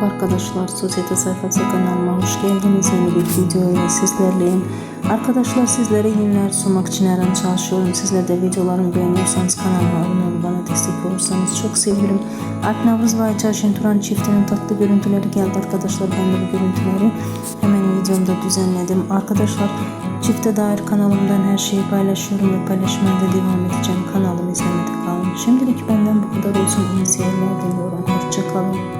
Merhaba arkadaşlar, Sosyete Sayfası kanalıma hoş geldiniz. Yeni bir video ile sizlerleyim. Arkadaşlar sizlere yeniler sunmak için her an çalışıyorum. Sizler de videolarımı beğeniyorsanız kanalıma abone olup bana destek olursanız çok sevinirim. Alp Navruz ve Ayça Şenturan çiftinin tatlı görüntüleri geldi arkadaşlar. Ben de bu görüntüleri hemen videomda düzenledim. Arkadaşlar çifte dair kanalımdan her şeyi paylaşıyorum ve paylaşmaya da devam edeceğim. Kanalımı izlemede kalın. Şimdilik benden bu kadar olsun. İyi seyirler diliyorum. Hoşçakalın.